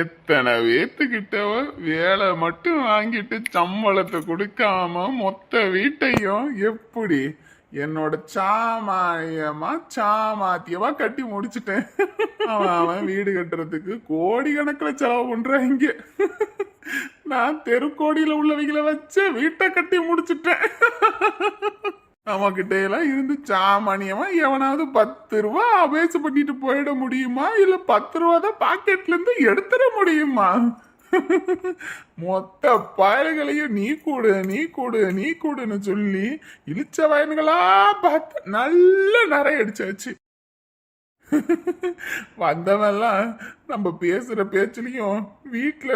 எத்தனை வேத்துக்கிட்டவ வேலை மட்டும் வாங்கிட்டு சம்பளத்தை கொடுக்காம மொத்த வீட்டையும் எப்படி என்னோட சாமானியமா சாமாத்தியமா கட்டி முடிச்சிட்டேன். அவன் அவன் வீடு கட்டுறதுக்கு கோடி கணக்கில் செலவு பண்றாங்க நான் தெருக்கோடியில உள்ளவங்களை வச்சு வீட்டை கட்டி முடிச்சிட்டேன். அவன்கிட்ட எல்லாம் இருந்து சாமானியமா எவனாவது பத்து ரூபா அபேச பண்ணிட்டு போயிட முடியுமா? இல்ல பத்து ரூபா தான் பாக்கெட்ல இருந்து எடுத்துட முடியுமா? மொத்த பயல்களையும் நீ கூடு நீ கூடு நீ கூடுன்னு சொல்லி இழிச்ச வயன்களா பார்த்து நல்ல நிறைய அடிச்சாச்சு. வந்தவன்லாம் நம்ம பேசுற பேச்சுலயும் வீட்டுல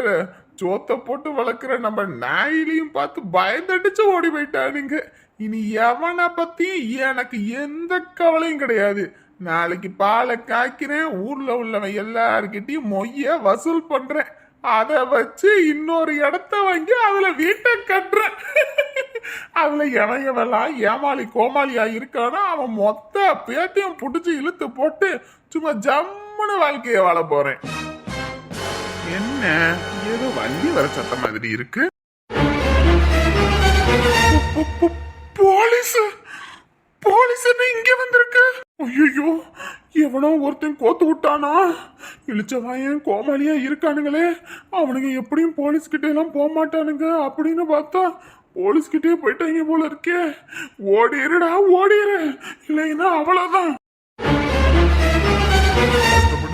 சோத்த போட்டு வளர்க்குற நம்ம நாயிலையும் பார்த்து பயந்தடிச்சு ஓடி போயிட்டானுங்க. இனி எவனை பத்தியும் எனக்கு எந்த கவலையும் கிடையாது. நாளைக்கு பாலை காய்க்கிறேன் ஊர்ல உள்ளவன் எல்லார்கிட்டயும் மொய்ய வசூல் பண்றேன். அதை வச்சு இன்னொரு இடத்த வாங்கி அதுல வீட்டை கட்டுறேன். அதுல இணையவெல்லாம் ஏமாளி கோமாளியா இருக்கானா? அவன் மொத்த பேத்தையும் பிடிச்சி இழுத்து போட்டு சும்மா ஜம்முன்னு வாழ்க்கைய வாழ போறேன். என்ன? ஏதோ வண்டி வர சத்த மாதிரி இருக்கு. போலீஸ் போலீஸ் என்ன இங்க வந்திருக்கு? ஐயோ எவனோ ஒருத்தன் கோத்து விட்டானா? இழிச்சவாயன் கோமாளியா இருக்கானுங்களே. அவனுங்க எப்படியும் போலீஸ் கிட்ட எல்லாம் போக மாட்டானுங்க அப்படின்னு பார்த்தா போலீஸ் கிட்டே போயிட்டாங்க போல இருக்கே. ஓடிடுடா ஓடிடு இல்லைன்னா அவ்வளவுதான்.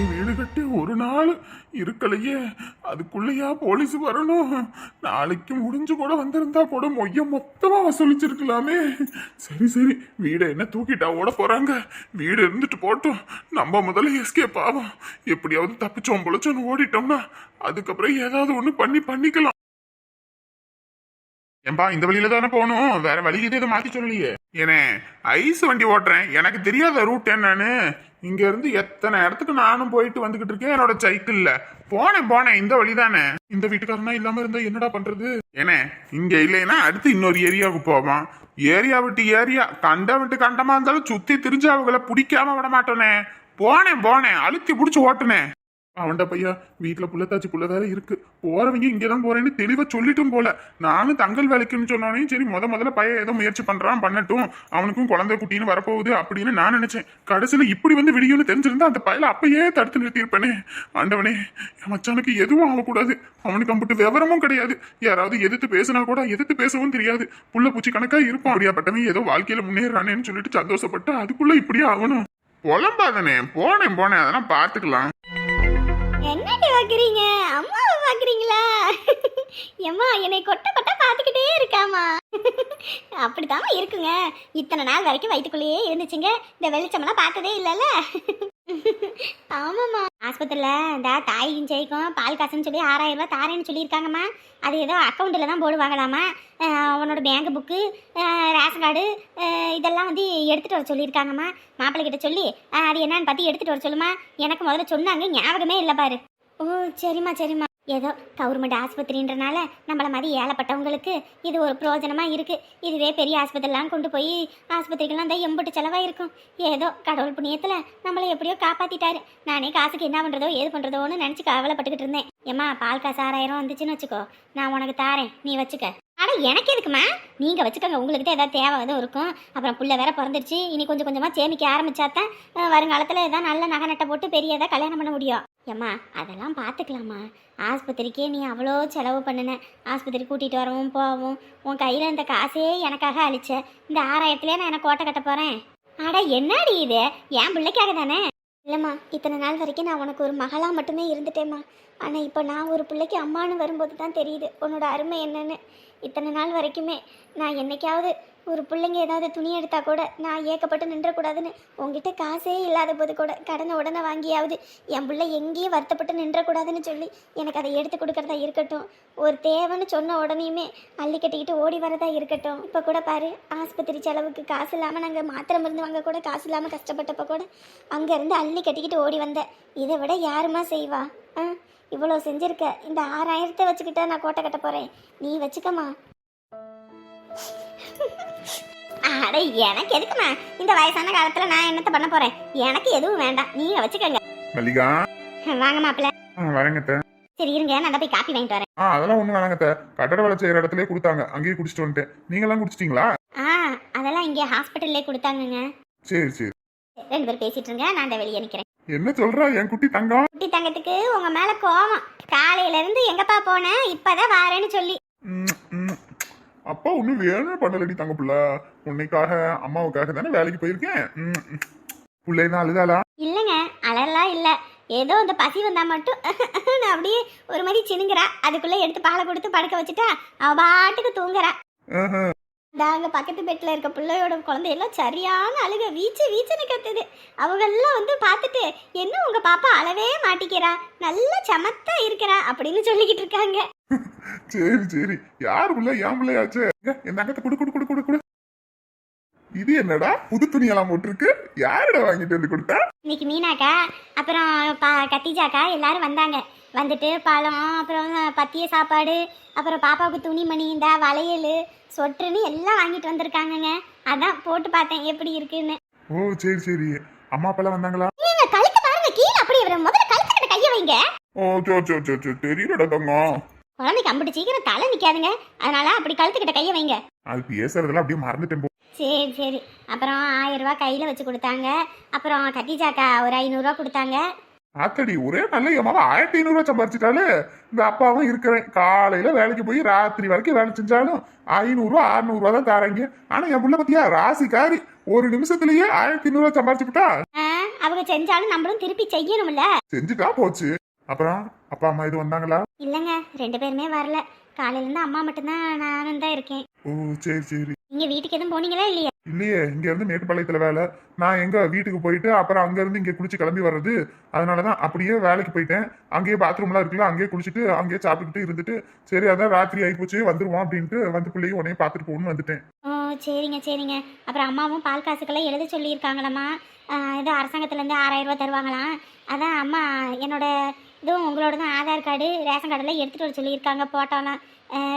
அப்படி வீடு கட்டி ஒரு நாள் இருக்கலையே. அதுக்குள்ளேயா போலீஸ் வரணும்? நாளைக்கு முடிஞ்சு கூட வந்திருந்தா கூட மொய்ய மொத்தமாக வசூலிச்சிருக்கலாமே. சரி சரி. வீடை என்ன தூக்கிட்டா ஓட போகிறாங்க வீடு இருந்துட்டு போட்டோம். நம்ம முதல்ல எஸ்கேப் ஆகும் எப்படியாவது தப்பிச்சோம் பொழைச்சோன்னு ஓடிட்டோம்னா அதுக்கப்புறம் ஏதாவது ஒன்று பண்ணி பண்ணிக்கலாம். ஏன்பா இந்த வழியில தானே போகணும்? வேற வழி எதை மாத்தி சொல்லலையே. ஏனே ஐஸ் வண்டி ஓட்டுறேன். எனக்கு தெரியாத ரூட் என்னன்னு. இங்க இருந்து எத்தனை இடத்துக்கு நானும் போயிட்டு வந்துகிட்டு இருக்கேன் என்னோட சைக்கிள்ல போனேன் போனேன். இந்த வழி தானே. இந்த வீட்டுக்காரனா இல்லாம இருந்தா என்னடா பண்றது? ஏனே இங்க இல்லைன்னா அடுத்து இன்னொரு ஏரியாவுக்கு போவான். ஏரியா விட்டு ஏரியா கண்ட விட்டு கண்டமா இருந்தாலும் சுத்தி திரிஞ்சு அவங்கள பிடிக்காம விட மாட்டோனே. போனேன் போனேன். அழுத்தி பிடிச்சி ஓட்டுனேன். அவன்டா பையா வீட்டுல புள்ளத்தாச்சி புள்ள வேற இருக்கு. போறவங்க இங்கதான் போறேன்னு தெளிவா சொல்லிட்டும் போல. நானும் தங்கல் வேலைக்குன்னு சொன்னோடனே சரி முத முதல்ல பையன் ஏதோ முயற்சி பண்றான் பண்ணட்டும். அவனுக்கும் குழந்தை குட்டின்னு வரப்போகுது அப்படின்னு நான் நினைச்சேன். கடைசியில இப்படி வந்து விடியும்னு தெரிஞ்சிருந்தா அந்த பையல அப்பயே தடுத்து நிறுத்தியிருப்பேனே. ஆண்டவனே மச்சானுக்கு எதுவும் ஆகக்கூடாது. அவனுக்கு அம்பிட்டு விவரமும் கிடையாது. யாராவது எதிர்த்து பேசினா கூட எதிர்த்து பேசவும் தெரியாது. புள்ள பூச்சி கணக்கா இருப்பான். அப்படியாப்பட்டவன் ஏதோ வாழ்க்கையில முன்னேறானேன்னு சொல்லிட்டு சந்தோஷப்பட்டு அதுக்குள்ள இப்படியே ஆகணும். புலம்பாதனே போனேன் போனேன். அதெல்லாம் பாத்துக்கலாம் என்னடி பார்க்குறீங்க அம்மாவை பார்க்குறீங்களா ஏம்மா என்னை கொட்ட கொட்ட பார்த்துக்கிட்டே இருக்காமா அப்படித்தாம்மா இருக்குங்க. இத்தனை நாள் வரைக்கும் வயிற்றுக்குள்ளேயே இருந்துச்சுங்க. இந்த வெளிச்சமெல்லாம் பார்த்ததே இல்லைல்ல. ஆமாம்மா. ஆஸ்பத்திரியில் இந்த தாய்க்கும் ஜெயிக்கும் பால் காசுன்னு சொல்லி ஆறாயிரம் ரூபாய் தாரேன்னு சொல்லியிருக்காங்கம்மா. அது ஏதோ அக்கௌண்ட்டில் தான் போடுவாங்களாமா உன்னோட அவனோட பேங்க் புக்கு ரேஷன் கார்டு இதெல்லாம் வந்து எடுத்துகிட்டு வர சொல்லியிருக்காங்கம்மா. மாப்பிள்ளைகிட்ட சொல்லி அது என்னன்னு பார்த்து எடுத்துகிட்டு வர சொல்லுமா எனக்கு முதல்ல சொன்னாங்க ஞாபகமே இல்லை பாரு. ஓ சரிம்மா சரிம்மா. ஏதோ கவர்மெண்ட் ஆஸ்பத்திரின்றனால நம்மளை மாதிரி ஏழப்பட்டவங்களுக்கு இது ஒரு பிரயோஜனமாக இருக்குது இதுவே பெரிய ஆஸ்பத்திரிலாம் கொண்டு போய் ஆஸ்பத்திரிக்கெல்லாம் தான் எம்புட்டு செலவாக இருக்கும் ஏதோ கடவுள் புண்ணியத்தில் நம்மளை எப்படியோ காப்பாற்றிட்டாரு நானே காசுக்கு என்ன பண்ணுறதோ ஏது பண்ணுறதோன்னு நினச்சி கவலைப்பட்டுக்கிட்டு இருந்தேன். ஏம்மா பால் காசு ஆறாயிரம் வந்துச்சுன்னு வச்சுக்கோ. நான் உனக்கு தாரேன். நீ வச்சுக்க. ஆனால் எனக்கு எதுக்குமா நீங்கள் வச்சுக்கோங்க உங்களுக்கு தான் ஏதாவது தேவை எதுவும் இருக்கும். அப்புறம் புள்ள வேற பிறந்துருச்சு. இனி கொஞ்சம் கொஞ்சமாக சேமிக்க ஆரம்பிச்சாதான் தான் வருங்காலத்தில் எதாவது நல்ல நகை நட்டை போட்டு பெரிய எதாவது கல்யாணம் பண்ண முடியும். ஏம்மா அதெல்லாம் பார்த்துக்கலாமா ஆஸ்பத்திரிக்கே நீ அவ்வளோ செலவு பண்ணின. ஆஸ்பத்திரி கூட்டிகிட்டு வரவும் போகவும். உன் கையில் இந்த காசே எனக்காக அழிச்ச. இந்த ஆறாயிரத்துலேயே நான் எனக்கு கோட்டை கட்ட போகிறேன் அட என்னடி இது? என் பிள்ளைக்காக தானே? இல்லைம்மா இத்தனை நாள் வரைக்கும் நான் உனக்கு ஒரு மகளாக மட்டுமே இருந்துட்டேம்மா. ஆனால் இப்போ நான் ஒரு பிள்ளைக்கு அம்மான்னு வரும்போது தான் தெரியுது உன்னோட அருமை என்னன்னு. இத்தனை நாள் வரைக்குமே நான் என்னைக்காவது ஒரு பிள்ளைங்க ஏதாவது துணி எடுத்தால் கூட நான் ஏக்கப்பட்டு நின்றக்கூடாதுன்னு உங்ககிட்ட காசே இல்லாத போது கூட கடனை உடனே வாங்கியாவது என் பிள்ளை எங்கேயும் வருத்தப்பட்டு நின்றக்கூடாதுன்னு சொல்லி எனக்கு அதை எடுத்து கொடுக்கறதா இருக்கட்டும். ஒரு தேவைன்னு சொன்ன உடனேயுமே அள்ளி கட்டிக்கிட்டு ஓடி வரதா இருக்கட்டும். இப்போ கூட பாரு ஆஸ்பத்திரி செலவுக்கு காசு இல்லாமல் நாங்கள் மாத்திரை மருந்து வாங்க கூட காசு இல்லாமல் கஷ்டப்பட்டப்போ கூட அங்கேருந்து அள்ளி கட்டிக்கிட்டு ஓடி வந்தேன் இதை விட யாருமா செய்வா? ஆ இவ்வளோ செஞ்சுருக்க. இந்த ஆறாயிரத்தை வச்சுக்கிட்டா நான் கோட்டை கட்ட போகிறேன் நீ வச்சுக்கம்மா. அட எனக்கு எதுக்குமா இந்த வயசான காலத்துல நான் என்னத்த பண்ண போறேன்? எனக்கு எதுவும் வேண்டாம். நீங்க வச்சுக்கோங்க. மல்லிகா. வாங்க மாப்பிள்ள வரேங்கத்த சரி இருங்க. நான் போய் காப்பி வாங்கிட்டு வரேன். ஆ அதெல்லாம் ஒண்ணும் வேணாங்கத்த கட்டட வேலை செய்யற இடத்துல கொடுத்தாங்க. அங்கேயே குடிச்சிட்டு வந்துட்டேன். நீங்க எல்லாம் குடிச்சிட்டீங்களா? ஆ அதெல்லாம் இங்கே ஹாஸ்பிட்டல்லே கொடுத்தாங்கங்க. சரி சரி. ரெண்டு பேரும் பேசிட்டு இருங்க. நான் அந்த வெளியே நிக்கிறேன். என்ன சொல்றா என் குட்டி தங்கம்? குட்டி தங்கத்துக்கு உங்க மேல கோவம். காலையில இருந்து எங்கப்பா போனேன் இப்பதான் வாரேன்னு சொல்லி. அப்பா ஒன்றும் வேணும்னு பண்ணலடி தங்க புள்ள. உன்னைக்காக அம்மாவுக்காக தானே வேலைக்கு போயிருக்கேன். ம், ம். புள்ளை தான் அழுதாளா? இல்லைங்க அலறலாம் இல்ல. ஏதோ இந்த பசி வந்தா மட்டும் நான் அப்படியே ஒரு மாதிரி சினுங்குறா. அதுக்குள்ள எடுத்து பாலை கொடுத்து படுக்க வச்சுட்டா அவ பாட்டுக்கு தூங்குறா. நாங்க பக்கத்து பெட்ல இருக்க பிள்ளையோட குழந்தையெல்லாம் சரியான அழுக வீச்சு வீச்சுன்னு கத்துது. அவங்கெல்லாம் வந்து பார்த்துட்டு என்ன உங்க பாப்பா அழவே மாட்டிக்கிறா? நல்ல சமத்தா இருக்கிறா? அப்படின்னு சொல்லிக்கிட்டு இருக்காங்க. சரி சரி. யாரு புள்ள? என் பிள்ளையாச்சு. என் தங்கத்தை குடு குடு குடு குடு குடு. இது என்னடா? புது துணியெல்லாம் போட்டிருக்கு. யாருடா வாங்கிட்டு வந்து கொடுத்தா? இன்னைக்கு மீனாக்கா அப்புறம் கத்திஜாக்கா எல்லாரும் வந்தாங்க. வந்துட்டு பழம் அப்புறம் பத்திய சாப்பாடு அப்புறம் பாப்பாவுக்கு துணிமணி இந்த வளையல் சொட்டுன்னு எல்லாம் வாங்கிட்டு வந்திருக்காங்கங்க. அதான் போட்டு பார்த்தேன் எப்படி இருக்குன்னு. ஓ சரி சரி. அம்மா அப்பெல்லாம் வந்தாங்களா? நீங்க கழுத்து பாருங்க கீழே அப்படி வரும் முதல்ல கழுத்துக்கிட்ட கையை வைங்க. ஓ சோ சோ சோ சோ தெரியலடா தங்கம். குழந்தைக்கு அம்பிட்டு சீக்கிரம் தலை நிக்காதுங்க. அதனால அப்படி கழுத்துக்கிட்ட கையை வைங்க. அது பேசுறதெல்லாம் அப்படியே மறந்துட்டேன். சரி சரி. அப்புறம் ஆயிரம் ரூபாய் கையில் வச்சு கொடுத்தாங்க. அப்புறம் கத்திஜாக்கா ஒரு ஐநூறுரூவா கொடுத்தாங்க. ஆத்தடி ஒரே நல்ல என் ஆயிரத்தி ஐநூறுவா சம்பாரிச்சிட்டாலே இந்த அப்பாவும் இருக்கிறேன். காலையில வேலைக்கு போய் ராத்திரி வரைக்கும் வேலை செஞ்சாலும் ஐநூறுவா அறுநூறுவா தான் தராங்க. ஆனா என் புள்ள பத்தியா ராசிக்காரி. ஒரு நிமிஷத்துலயே ஆயிரத்தி ஐநூறுவா சம்பாரிச்சுட்டா ஆ, அவங்க செஞ்சாலும் நம்மளும் திருப்பி செய்யணும்ல. செஞ்சுட்டா போச்சு. அப்புறம் அப்பா அம்மா இது வந்தாங்களா? இல்லைங்க ரெண்டு பேருமே வரல. காலையிலேருந்து அம்மா மட்டும்தான் நானும் தான் இருக்கேன். ஓ சரி சரி. நீங்கள் வீட்டுக்கு எதுவும் போனீங்களா இல்லையா? இல்லையே இங்க இருந்து மேட்டுப்பாளையத்துல வேலை. நான் எங்க வீட்டுக்கு போயிட்டு அப்புறம் அங்க இருந்து இங்க குளிச்சு கிளம்பி வர்றது. அதனாலதான் அப்படியே வேலைக்கு போயிட்டேன். அங்கேயே பாத்ரூம்லாம் இருக்குல்ல அங்கேயே குளிச்சுட்டு அங்கேயே சாப்பிட்டுக்கிட்டு இருந்துட்டு சரி அதான் ராத்திரி ஆகி போச்சு வந்துருவோம் அப்படின்ட்டு வந்து பிள்ளையும் உடனே பார்த்துட்டு போகணும்னு வந்துட்டேன். ஓ சரிங்க சரிங்க. அப்புறம் அம்மாவும் பால் காசுக்கெல்லாம் எழுத சொல்லியிருக்காங்களாம்மா. ஆ, இது அரசாங்கத்துலேருந்து ஆறாயிரம் ரூபாய் தருவாங்களாம். அதான் அம்மா என்னோட இதுவும் உங்களோட தான் ஆதார் கார்டு ரேஷன் கார்டெல்லாம் எடுத்துகிட்டு வர சொல்லியிருக்காங்க போட்டோலாம்.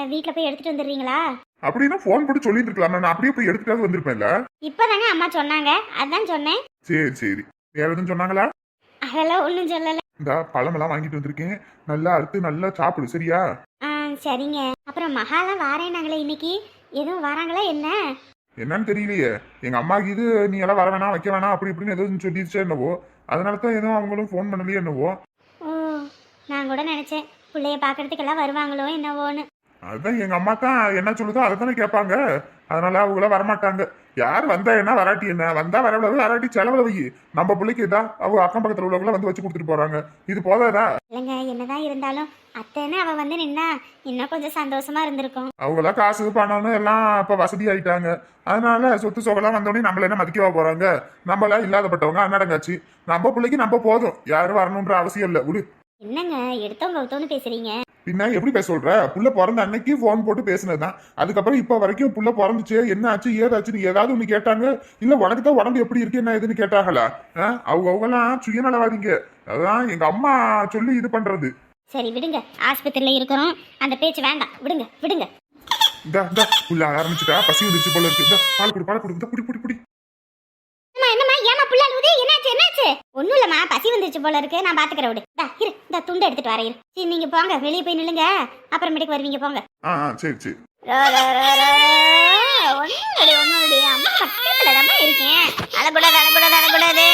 வீட்டில் போய் எடுத்துகிட்டு வந்துடுறீங்களா? அப்படின்னா ஃபோன் போட்டு சொல்லிட்டு இருக்கலாமே நான் அப்படியே போய் எடுத்துட்டாவது வந்திருப்பேன்ல. இப்போ தாங்க அம்மா சொன்னாங்க? அதான் சொன்னேன். சரி சரி. வேற எதுவும் சொன்னாங்களா? அதெல்லாம் ஒன்றும் சொல்லலை. இந்த பழமெல்லாம் வாங்கிட்டு வந்திருக்கேன். நல்லா அறுத்து நல்லா சாப்பிடு சரியா? ஆ சரிங்க. அப்புறம் மகாலாம் வாரேனாங்களே இன்னைக்கு. எதுவும் வராங்களா என்ன? என்னன்னு தெரியலையே. எங்க அம்மாக்கு இது நீ எல்லாம் வர வேணாம் வைக்க வேணாம் அப்படி இப்படின்னு எதுவும் சொல்லிடுச்சே என்னவோ. அதனால தான் எதுவும் அவங்களும் ஃபோன் பண்ணலையே என்னவோ. ஓ நான் கூட நினச்சேன். பிள்ளைய பார்க்கறதுக்கெல்லாம் வருவாங்களோ என்னவோன்னு. அதுதான் எங்க அம்மா தான் என்ன சொல்லுதோ அதை தானே கேட்பாங்க. அதனால அவங்கள வரமாட்டாங்க. யார் வந்தா என்ன வராட்டி என்ன? வந்தா வரவில்லை வராட்டி செலவுல வை. நம்ம பிள்ளைக்கு இதா அவங்க அக்கம் பக்கத்துல உள்ளவங்கள வந்து வச்சு கொடுத்துட்டு போறாங்க. இது போதாதா? இல்லைங்க என்னதான் இருந்தாலும் அத்தைன்னு அவ வந்து நின்னா இன்னும் கொஞ்சம் சந்தோஷமா இருந்திருக்கும். அவங்களாம் காசு பணம்னு எல்லாம் இப்ப வசதி ஆயிட்டாங்க. அதனால சொத்து சொகலாம் வந்தோடனே நம்மள என்ன மதிக்கவா போறாங்க? நம்மள இல்லாதப்பட்டவங்க அன்னடங்காச்சு நம்ம பிள்ளைக்கு நம்ம போதும். யாரும் வரணுன்ற அவசியம் இல்லை. விடு. என்னங்க எடுத்தவங்க ஒருத்தவன்னு பேசுறீங்க? பின்ன எப்படி பேச சொல்ற? புள்ள பிறந்த அன்னைக்கு ஃபோன் போட்டு பேசினதுதான். அதுக்கப்புறம் இப்ப வரைக்கும் புள்ள பிறந்துச்சு என்ன ஆச்சு ஏதாச்சுன்னு ஏதாவது ஒண்ணு கேட்டாங்க. இல்ல உனக்கு தான் உடம்பு எப்படி இருக்கு என்ன ஏதுன்னு கேட்டாங்களா? ஆ? அவங்க அவங்கலாம் சுயநலவாதிங்க. அதான் எங்க அம்மா சொல்லி இது பண்றது. சரி விடுங்க. ஆஸ்பத்திரியில இருக்கிறோம். அந்த பேச்சு வேண்டாம். விடுங்க விடுங்க. இந்த இந்த புள்ள ஆரம்பிச்சுட்டா. பசி வந்துருச்சு போல இருக்கு. இந்த பால் குடி பால் குடி. இந்த குடி குடி என்னம்மா? ஏமா புள்ள அழுவுது? என்னாச்சு என்னாச்சு? ஒண்ணும் இல்லம்மா பசி வந்துருச்சு போல இருக்கு. நான் பாத்துக்கிறேன் விடு. இந்தா, இரு. இந்த துண்டை எடுத்துட்டு வரேன். சரி நீங்க போங்க. வெளியே போய் நில்லுங்க. அப்புறமேட்டுக்கு வருவீங்க போங்க. ஆ ஆ சரி சரி. ஒன்னுடி ஒன்னுடி அம்மா பக்கத்துல தான் இருக்கேன். அழக்கூடாது அழக்கூடாது அழக்கூடாது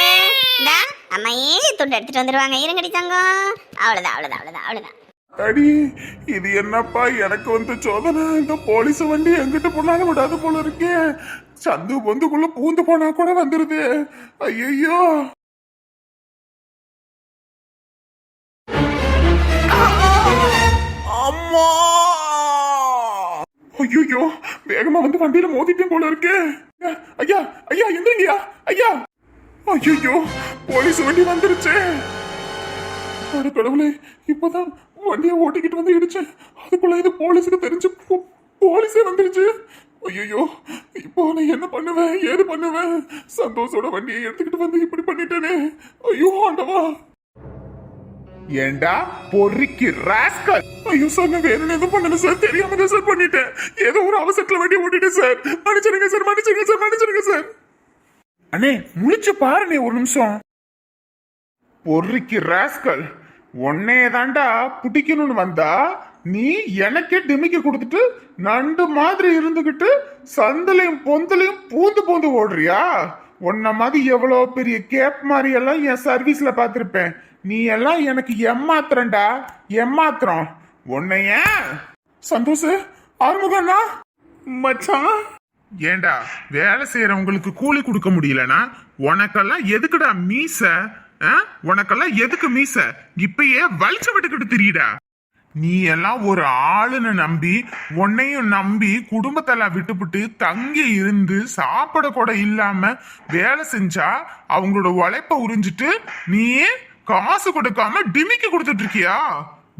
இந்தா அம்மையே துண்டு எடுத்துட்டு வந்துருவாங்க. இருங்கடி தங்கம். அவ்வளவுதான் அவ்வளவுதான் அவ்வளவுதான் அவ்வளவுதான். அடி இது என்னப்பா? எனக்கு வந்து சோதனை. இந்த போலீஸ் வண்டி எங்கிட்ட போனாலும் விடாது போல இருக்கே. சந்து பொந்துக்குள்ள பூந்து போனா கூட வந்துருது. ஐயோ அம்மா! ஐயோ வேகமா வந்து வண்டியில மோதிட்டேன் போல இருக்கே. ஐயா ஐயா எந்திரிங்கயா ஐயா. ஐயோ போலீஸ் வண்டி வந்துருச்சு. அட கடவுளே இப்பதான் வண்டியை ஓட்டிக்கிட்டு வந்து இடிச்சேன். அதுக்குள்ள இது போலீஸுக்கு தெரிஞ்சு போலீஸே வந்துருச்சு. ஐயோ இப்போ நான் என்ன பண்ணுவேன்? ஏது பண்ணுவேன்? சந்தோஷோட வண்டியை எடுத்துக்கிட்டு வந்து இப்படி பண்ணிட்டேனே. ஐயோ ஆண்டவா. ஏண்டா பொறிக்கு ராஸ்கல். ஐயோ சார் நான் வேற எதுவும் பண்ணல சார் தெரியாம தான் சார் பண்ணிட்டேன். ஏதோ ஒரு அவசரத்துல வண்டி ஓட்டிட்டேன் சார் மன்னிச்சிருங்க சார் மன்னிச்சிருங்க சார் மன்னிச்சிருங்க சார் அண்ணே முழிச்சு பாருண்ணே ஒரு நிமிஷம். பொறிக்கு ராஸ்கல். உன்னைய தாண்டா பிடிக்கணும்னு வந்தா நீ எனக்கே டிமிக்கி கொடுத்துட்டு நண்டு மாதிரி இருந்துகிட்டு சந்தலையும் பொந்தலையும் பூந்து பூந்து ஓடுறியா? உன்ன மாதிரி எவ்வளோ பெரிய கேப் மாதிரி எல்லாம் என் சர்வீஸில் பார்த்துருப்பேன். நீ எல்லாம் எனக்கு எம்மாத்திரம்டா எம்மாத்திரம் உன்னைய சந்தோஷ் ஆறுமுகண்ணா? மச்சான்? ஏண்டா வேலை செய்யறவங்களுக்கு கூலி கொடுக்க முடியலனா உனக்கெல்லாம் எதுக்குடா மீச? உனக்கெல்லாம் எதுக்கு மீச? இப்பயே வலிச்சு விட்டுக்கிட்டு தெரியுடா நீ எல்லாம் ஒரு ஆளுன்னு நம்பி உன்னையும் நம்பி குடும்பத்தெல்லாம் விட்டுப்புட்டு தங்கி இருந்து சாப்பிட கூட இல்லாம வேலை செஞ்சா அவங்களோட உழைப்ப உறிஞ்சிட்டு நீயே காசு கொடுக்காம டிமிக்கி கொடுத்துட்டு இருக்கியா?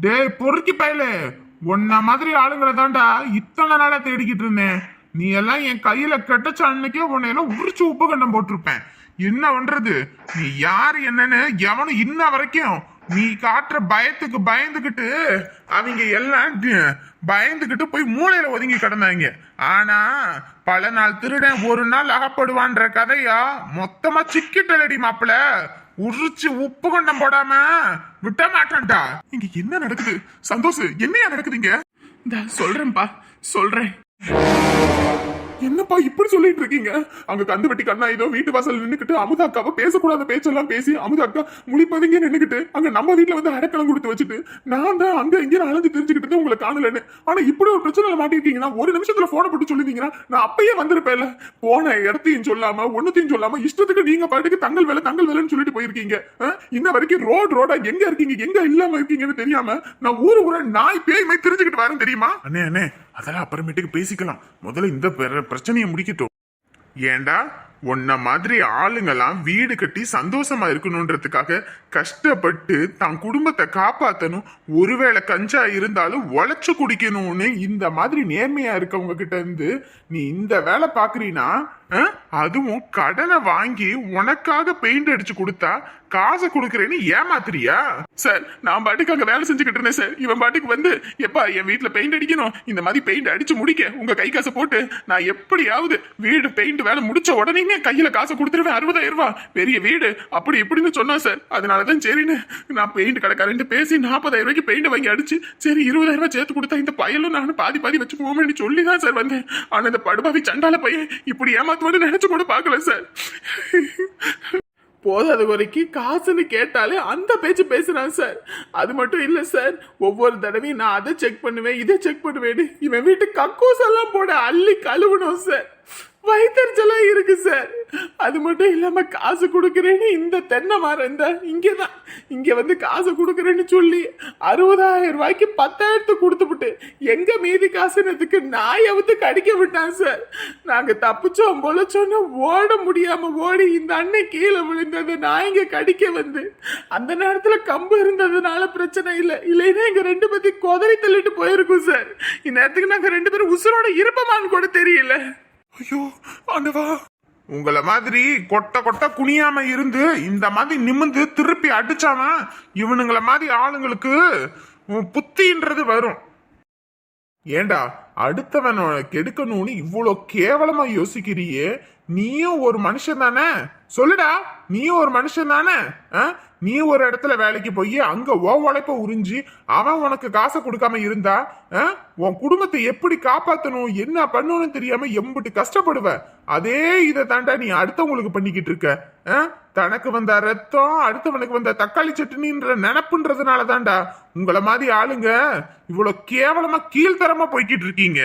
டேய் பொறுக்கி பயல. உன்ன மாதிரி ஆளுங்களை தான்டா இத்தனை நாளா தேடிக்கிட்டு இருந்தேன். நீ எல்லாம் என் கையில கெட்டச்ச அன்னைக்கே உன்னை எல்லாம் உரிச்சு உப்பு கண்டம் போட்டிருப்பேன். என்ன பண்றது? நீ யாரு என்னன்னு எவனும் இன்ன வரைக்கும் நீ காட்டுற பயத்துக்கு பயந்துகிட்டு அவங்க எல்லாம் பயந்துகிட்டு போய் மூளையில ஒதுங்கி கிடந்தாங்க. ஆனா பல நாள் திருடன் ஒரு நாள் அகப்படுவான்ற கதையா மொத்தமா சிக்கிட்டலடி மாப்பிள. உரிச்சு உப்பு கொண்டம் போடாம விட்ட மாட்டான்டா. இங்க என்ன நடக்குது? சந்தோஷ் என்னையா நடக்குதுங்க இந்த சொல்றேன்ப்பா சொல்றேன். என்னப்பா இப்படி சொல்லிட்டு இருக்கீங்க? அங்க கந்து வெட்டி கண்ணா ஏதோ வீட்டு வாசல் நின்னுக்கிட்டு அமுதா அக்காவை பேசக்கூடாத பேச்செல்லாம் பேசி அமுதா அக்கா முழிப்பதுங்க நின்னுக்கிட்டு அங்க நம்ம வீட்டுல வந்து அடைக்கலம் கொடுத்து வச்சுட்டு நான் தான் அங்க இங்க அலைஞ்சு தெரிஞ்சுக்கிட்டு உங்களை காணலன்னு. ஆனா இப்படி ஒரு பிரச்சனை மாட்டிருக்கீங்கன்னா ஒரு நிமிஷத்துல போனை போட்டு சொல்லிருந்தீங்கன்னா நான் அப்பயே வந்திருப்பேன்ல. போன இடத்தையும் சொல்லாம ஒன்னத்தையும் சொல்லாம இஷ்டத்துக்கு நீங்க பாட்டுக்கு தங்கள் வேலை தங்கள் வேலைன்னு சொல்லிட்டு போயிருக்கீங்க. இன்ன வரைக்கும் ரோடு ரோடா எங்க இருக்கீங்க எங்க இல்லாம இருக்கீங்கன்னு தெரியாம நான் ஊரு ஊரா நாய் பேய் மாதிரி தெரிஞ்சுக்கிட்டு வரேன் தெரியுமா? அண்ணே அண்ணே அதெல்லாம் அப்புறமேட்டுக்கு பேசிக்கலாம். முதல்ல இந்த பிரச்சனையை முடிக்கட்டும். ஏண்டா? உன்ன மாதிரி ஆளுங்கெல்லாம் வீடு கட்டி சந்தோஷமா இருக்கணுன்றதுக்காக கஷ்டப்பட்டு தன் குடும்பத்தை காப்பாத்தணும். ஒருவேளை கஞ்சா இருந்தாலும் உழைச்சு குடிக்கணும்னு இந்த மாதிரி நேர்மையா இருக்கவங்க கிட்ட இருந்து நீ இந்த வேலை பாக்குறீனா அதுவும் கடனை வாங்கி உனக்காக பெயிண்ட் அடிச்சு கொடுத்தா காசை கொடுக்கறேன்னு ஏமாத்துறியா? சார் நான் பாட்டுக்கு அங்க வேலை செஞ்சுக்கிட்டு இருந்தேன் சார். இவன் பாட்டுக்கு வந்து எப்பா என் வீட்டுல பெயிண்ட் அடிக்கணும். இந்த மாதிரி பெயிண்ட் அடிச்சு முடிக்க உங்க கை காசை போட்டு நான் எப்படியாவது வீடு பெயிண்ட் வேலை முடிச்ச உடனே கையில காசை கொடுத்துருவேன். அறுபதாயிரம் ரூபாய். பெரிய வீடு. அப்படி இப்படின்னு சொன்னா சார். அதனாலதான் சரின்னு நான் பெயிண்ட் கடைக்காரன்ட்டு பேசி நாற்பதாயிரம் ரூபாய்க்கு பெயிண்ட் வாங்கி அடிச்சு சரி இருபதாயிரம் ரூபாய் சேர்த்து கொடுத்தா இந்த பயலும் நானும் பாதி பாதி வச்சு போவேன்னு சொல்லி தான் சார் வந்தேன். ஆனா இந்த படுபாவி சண்டால பையன் இப்படி ஏமாத்துவான்னு நினைச்சு கூட பார்க்கல சார். போதாத வரைக்கும் காசுன்னு கேட்டாலே அந்த பேச்சு பேசுறான் சார். அது மட்டும் இல்ல சார். ஒவ்வொரு தடவையும் நான் அதை செக் பண்ணுவேன் இதை செக் பண்ணுவேன் இவன் வீட்டு கக்கூஸ் எல்லாம் போட அள்ளி கழுவணும் சார். வயிற்றுச்சலாக இருக்கு சார். அது மட்டும் இல்லாம காசு கொடுக்குறேன்னு இந்த தென்னை மரம் இந்த இங்கே தான் இங்கே வந்து காசு கொடுக்குறேன்னு சொல்லி அறுபதாயிரம் ரூபாய்க்கு பத்தாயிரத்து கொடுத்துப்புட்டு எங்க மீதி காசுனதுக்கு நாயை வந்து கடிக்க விட்டான் சார். நாங்க தப்பிச்சோம் பொழைச்சோன்னு ஓட முடியாம ஓடி இந்த அண்ணன் கீழே விழுந்தது நாய்ங்க கடிக்க வந்து. அந்த நேரத்துல கம்பு இருந்ததுனால பிரச்சனை இல்லை. இல்லைன்னா எங்க ரெண்டு பேத்தையும் கொதறி தள்ளிட்டு போயிருக்கும் சார். இந்நேரத்துக்கு நாங்க ரெண்டு பேரும் உசுரோட இருப்பமான்னு கூட தெரியல. ஐயோ ஆண்டவா. உங்களை மாதிரி கொட்ட கொட்ட குனியாம இருந்து இந்த மாதிரி நிமிந்து திருப்பி அடிச்சானா? இவனுங்களை மாதிரி ஆளுங்களுக்கு புத்தின்றது வரும். ஏண்டா அடுத்தவனை கெடுக்கணும்னு இவ்வளோ கேவலமா யோசிக்கிறியே? நீயும் ஒரு மனுஷன் தானே சொல்லுடா நீயும் ஒரு மனுஷன் தானே ஆ? நீ ஒரு இடத்துல வேலைக்கு போய் அங்க ஓ உழைப்ப உறிஞ்சி அவன் உனக்கு காசை கொடுக்காம இருந்தா ஆ? உன் குடும்பத்தை எப்படி காப்பாத்தணும் என்ன பண்ணணும்னு தெரியாம எம்பிட்டு கஷ்டப்படுவ அதே இதை தாண்டா நீ அடுத்தவங்களுக்கு பண்ணிக்கிட்டு இருக்க ஆ? தனக்கு வந்த ரத்தம் அடுத்தவனுக்கு வந்த தக்காளி சட்னின்ற நினப்புன்றதுனால தாண்டா உங்களை மாதிரி ஆளுங்க இவ்வளவு கேவலமா கீழ்த்தரமா போய்கிட்டு இருக்கீங்க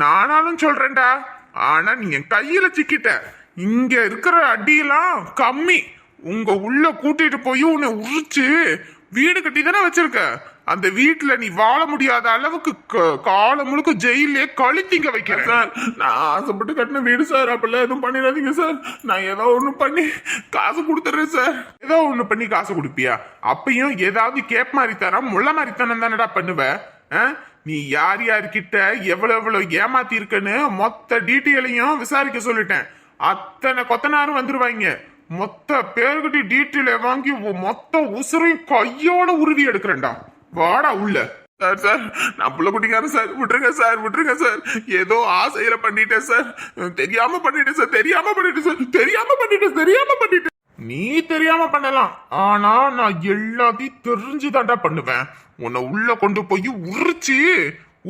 நானாலும் சொல்றேன்டா ஆனா நீங்க கையில சிக்கிட்ட. இங்க இருக்கிற அடியெல்லாம் கம்மி. உங்க உள்ள கூட்டிட்டு போய் உன்னை உரிச்சு வீடு கட்டி தானே வச்சிருக்க. அந்த வீட்டுல நீ வாழ முடியாத அளவுக்கு காலம் முழுக்க ஜெயிலே கழித்திங்க வைக்கிறேன். சார் நான் ஆசைப்பட்டு கட்டின வீடு சார். அப்படிலாம் எதுவும் பண்ணிடாதீங்க சார். நான் ஏதோ ஒண்ணு பண்ணி காசு கொடுத்துறேன் சார். ஏதோ ஒண்ணு பண்ணி காசு கொடுப்பியா? அப்பயும் ஏதாவது கேப் மாதிரி தரம் முள்ள மாதிரி தரம் தானடா பண்ணுவ ஆ? நீ யார் யார்கிட்ட எவ்வளவு எவ்வளவு ஏமாத்தி இருக்கன்னு மொத்த டீட்டெயிலையும் விசாரிக்க சொல்லிட்டேன். அத்தனை கொத்தனாரும் வந்துருவாங்க. மொத்த பேர்கிட்ட டீட்டெயில வாங்கி மொத்த உசுரையும் கையோட உறுதி எடுக்கிறேன்டா. வாடா உள்ள. சார் சார் நான் புள்ள குட்டிக்காரன் சார். விட்டுருங்க சார் விட்டுருங்க சார். ஏதோ ஆசையில பண்ணிட்டேன் சார். தெரியாம பண்ணிட்டேன் சார் தெரியாம பண்ணிட்டேன் சார். தெரியாம பண்ணிட்டேன் தெரியாம பண்ணிட்டேன். நீ தெரியாம பண்ணலாம். ஆனா நான் எல்லாத்தையும் தெரிஞ்சுதான்டா பண்ணுவேன். உன்னை உள்ள கொண்டு போய் உரிச்சு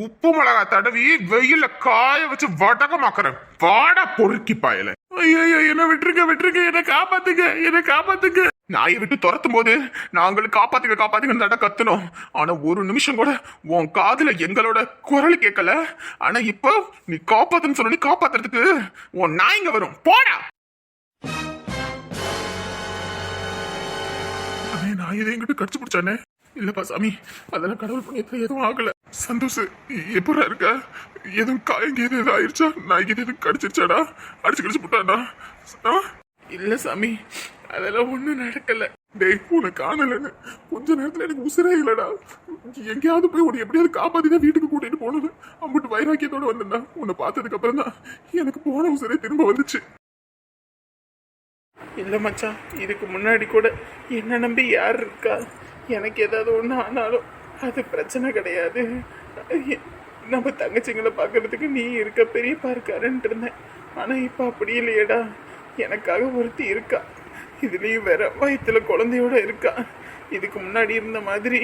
உப்பு மிளகா தடவி வெயில காய வச்சு வடகமாக்குறேன். வாட பொறுக்கி பாயல. ஐயோ என்ன விட்டுருங்க விட்டுருங்க என்ன காப்பாத்துங்க என்ன காப்பாத்துங்க. நாயை விட்டு துரத்தும் போது நாங்களும் காப்பாத்துங்க காப்பாத்துங்க நட கத்துனோம். ஆனா ஒரு நிமிஷம் கூட உன் காதுல எங்களோட குரல் கேட்கல. ஆனா இப்போ நீ காப்பாத்துன்னு சொல்லி காப்பாத்துறதுக்கு உன் நாய்ங்க வரும். போடா! நான் இதை எங்கிட்ட கடிச்சு பிடிச்சானே? இல்லப்பா சாமி அதெல்லாம் கடவுள் புண்ணியத்துல எதுவும் ஆகல. சந்தோஷ் எப்படா இருக்க? எதுவும் காயங்க எது எதுவும் ஆயிடுச்சா நான் இது எதுவும் கடிச்சிருச்சாடா? அடிச்சு கடிச்சு விட்டானா ஆ? இல்ல சாமி அதெல்லாம் ஒன்றும் நடக்கல. டேய் உன்னை காணலன்னு. கொஞ்ச நேரத்துல எனக்கு உசுரே இல்லடா. எங்கேயாவது போய் உன்னை எப்படியாவது காப்பாற்றி தான் வீட்டுக்கு கூட்டிகிட்டு போனது அம்பிட்டு வைராக்கியத்தோட வந்திருந்தா உன்னை பார்த்ததுக்கப்புறம் தான் எனக்கு போன உசுரே திரும்ப வந்துச்சு. இல்லை மச்சான் இதுக்கு முன்னாடி கூட என்ன நம்பி யார் இருக்கா? எனக்கு ஏதாவது ஒன்று ஆனாலும் அது பிரச்சனை கிடையாது. நம்ம தங்கச்சிங்களை பார்க்கறதுக்கு நீ இருக்க பெரியப்பா இருக்காருன்ட்டு இருந்தேன். ஆனால் இப்போ அப்படி இல்லையேடா. எனக்காக ஒருத்தி இருக்கா. இதுலேயும் வேற வயிற்றுல குழந்தையோட இருக்கா. இதுக்கு முன்னாடி இருந்த மாதிரி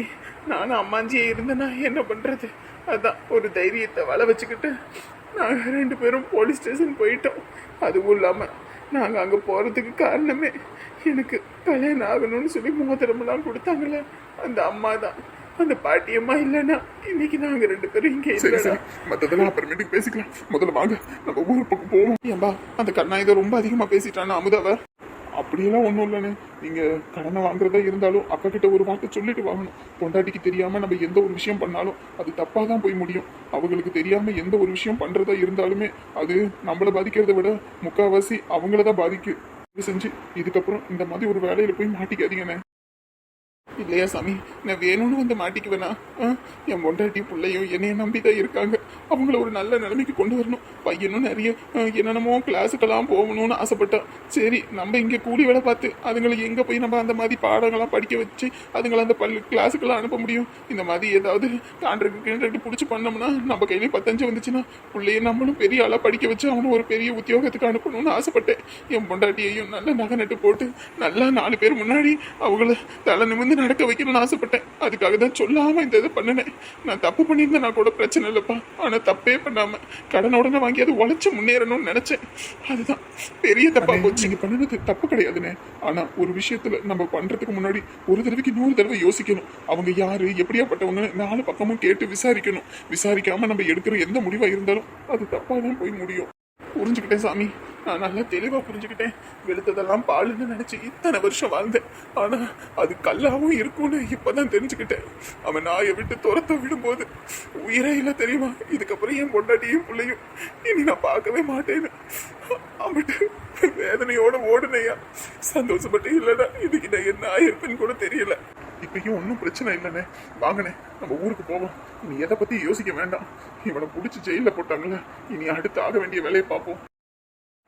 நானும் அம்மாஞ்சியே இருந்தேன்னா என்ன பண்ணுறது அதான் ஒரு தைரியத்தை வள வச்சுக்கிட்டு நாங்கள் ரெண்டு பேரும் போலீஸ் ஸ்டேஷன் போயிட்டோம். அதுவும் இல்லாமல் நாங்கள் அங்கே போகிறதுக்கு காரணமே எனக்கு கல்யாணம் ஆகணும்னு சொல்லி மோதிரமெல்லாம் கொடுத்தாங்களே அந்த அம்மா தான். அந்த பாட்டியம்மா இல்லைன்னா இன்னைக்கு நாங்கள் ரெண்டு பேரும் இங்கே சரி சரி. மத்ததெல்லாம் அப்புறமேட்டுக்கு பேசிக்கலாம். முதல்ல வாங்க. நம்ம ஊர் பக்கம் போவோம். ஏன்பா அந்த கண்ணா இதை ரொம்ப அதிகமாக பேசிட்டானா அமுதாவை? அப்படியெல்லாம் ஒன்றும் இல்லைண்ணே. நீங்க கடனை வாங்குறதா இருந்தாலும் அக்கா கிட்ட ஒரு வார்த்தை சொல்லிட்டு வாங்கணும். பொண்டாட்டிக்கு தெரியாம நம்ம எந்த ஒரு விஷயம் பண்ணாலும் அது தப்பா தான் போய் முடியும். அவங்களுக்கு தெரியாம எந்த ஒரு விஷயம் பண்றதா இருந்தாலுமே அது நம்மள பாதிக்கிறதை விட முக்காவாசி அவங்கள தான் பாதிக்கு. தயவு செஞ்சு இதுக்கப்புறம் இந்த மாதிரி ஒரு வேலையில போய் மாட்டிக்காதீங்கண்ணே இல்லையா சாமி? நான் வேணும்னு வந்து மாட்டிக்குவேனா? ஆ? என் பொண்டாட்டி பிள்ளையும் என்னைய நம்பி தான் இருக்காங்க. அவங்கள ஒரு நல்ல நிலைமைக்கு கொண்டு வரணும். பையனும் நிறைய என்னென்னமோ கிளாஸுக்கெல்லாம் போகணும்னு ஆசைப்பட்டான். சரி நம்ம இங்கே கூலி வேலை பார்த்து அதுங்களை எங்கே போய் நம்ம அந்த மாதிரி பாடங்கள்லாம் படிக்க வச்சு அதுங்களை அந்த பள்ளி கிளாஸுக்கெல்லாம் அனுப்ப முடியும்? இந்த மாதிரி ஏதாவது கான்ட்ராக்ட் கிண்ட்ராக்ட் பிடிச்சி பண்ணோம்னா நம்ம கையிலேயே பத்தஞ்சு வந்துச்சுன்னா பிள்ளைய நம்மளும் பெரிய ஆளாக படிக்க வச்சு அவனும் ஒரு பெரிய உத்தியோகத்துக்கு அனுப்பணும்னு ஆசைப்பட்டேன். என் பொண்டாட்டியையும் நல்ல நகை நட்டு போட்டு நல்லா நாலு பேர் முன்னாடி அவங்கள தலை நிமிர்ந்து நடக்க வைக்கணும்னு ஆசைப்பட்டேன். அதுக்காக தான் சொல்லாம இந்த இதை பண்ணினேன். நான் தப்பு பண்ணியிருந்தேன் கூட பிரச்சனை இல்லைப்பா. ஆனா தப்பே பண்ணாம கடன் உடனே வாங்கி அது உழைச்சு முன்னேறணும்னு நினைச்சேன். அதுதான். பெரிய தப்பா போச்சு. நீங்க பண்ணுறது தப்பு கிடையாதுண்ணே. ஆனா ஒரு விஷயத்துல நம்ம பண்றதுக்கு முன்னாடி ஒரு தடவைக்கு நூறு தடவை யோசிக்கணும். அவங்க யாரு எப்படியாப்பட்டவங்க நாலு பக்கமும் கேட்டு விசாரிக்கணும். விசாரிக்காம நம்ம எடுக்கிற எந்த முடிவா இருந்தாலும் அது தப்பா தான் போய் முடியும். புரிஞ்சுக்கிட்டேன் சாமி. நான் நல்லா தெளிவா புரிஞ்சுக்கிட்டேன். வெளுத்ததெல்லாம் பாலுன்னு நினைச்சு இத்தனை வருஷம் வாழ்ந்தேன். ஆனா அது கல்லாவும் இருக்கும்னு இப்பதான் தெரிஞ்சுக்கிட்டேன். அவன் நாயை விட்டு துரத்த விடும்போது உயிரே இல்லை தெரியுமா? இதுக்கப்புறம் என் பொண்டாட்டியும் பிள்ளையும். இனி நான் பார்க்கவே மாட்டேன்னு. அவன்ட்டு வேதனையோட ஓடுனையா? சந்தோஷப்பட்டு இல்லைடா இதுக்கு நான் என்ன ஆயிருப்பேன்னு கூட தெரியல. இப்பயும் ஒன்றும் பிரச்சனை இல்லைண்ணே. வாங்கண்ணே நம்ம ஊருக்கு போவோம். நீ எதை பத்தி யோசிக்க வேண்டாம். இவனை பிடிச்சி ஜெயில போட்டாங்களே. இனி அடுத்து ஆக வேண்டிய வேலையை பார்ப்போம்.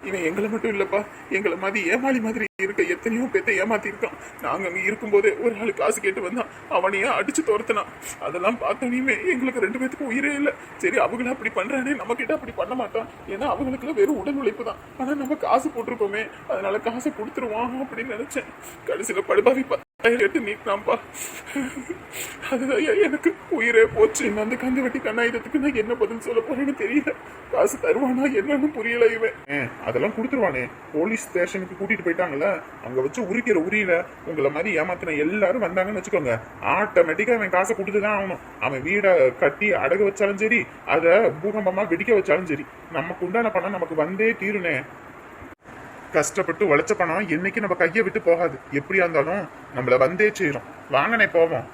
இவன் எங்களை மட்டும் இல்லப்பா. எங்களை மாதிரி ஏமாளி மாதிரி இருக்க எத்தனையோ பேத்த ஏமாத்தி இருக்கான் நாங்க அங்க இருக்கும்போதே ஒரு ஆள் காசு கேட்டு வந்தான். அவனையே அடிச்சு துரத்துனான். அதெல்லாம் பார்த்தோனையுமே எங்களுக்கு ரெண்டு பேத்துக்கும் உயிரே இல்லை. சரி அவங்கள அப்படி பண்றானே நம்ம கிட்ட அப்படி பண்ண மாட்டான். ஏன்னா அவங்களுக்குலாம் வெறும் உடல் உழைப்பு தான். ஆனா நம்ம காசு போட்டிருக்கோமே அதனால காசை கொடுத்துருவான் அப்படின்னு நினைச்சேன். கடைசியில படுபாவிப்பா எட்டு நீட்டான்ப்பா அதுதான் ஐயா எனக்கு உயிரே போச்சு. நான் அந்த கந்து வெட்டி கண்ணாயுதத்துக்கு நான் என்ன பதில் சொல்ல போறேன்னு தெரியல. காசு தருவானா என்னன்னு புரியல இவன். அதெல்லாம் கொடுத்துருவானே. போலீஸ் ஸ்டேஷனுக்கு கூட்டிட்டு போயிட்டாங்கல்ல? அங்க வச்சு உரிக்கிற உரியில உங்களை மாதிரி ஏமாத்தின எல்லாரும் வந்தாங்கன்னு வச்சுக்கோங்க. ஆட்டோமேட்டிக்கா அவன் காசை கொடுத்து தான் ஆகணும். அவன் வீடை கட்டி அடகு வச்சாலும் சரி அதை பூகம்பமா வெடிக்க வச்சாலும் சரி நமக்கு உண்டான பணம் நமக்கு வந்தே தீருனே கஷ்டப்பட்டு உழைச்ச பணம் என்னைக்கு நம்ம கையை விட்டு போகாது. எப்படியா இருந்தாலும் நம்மள வந்தே செய்யறோம் வாங்கனே போவோம்.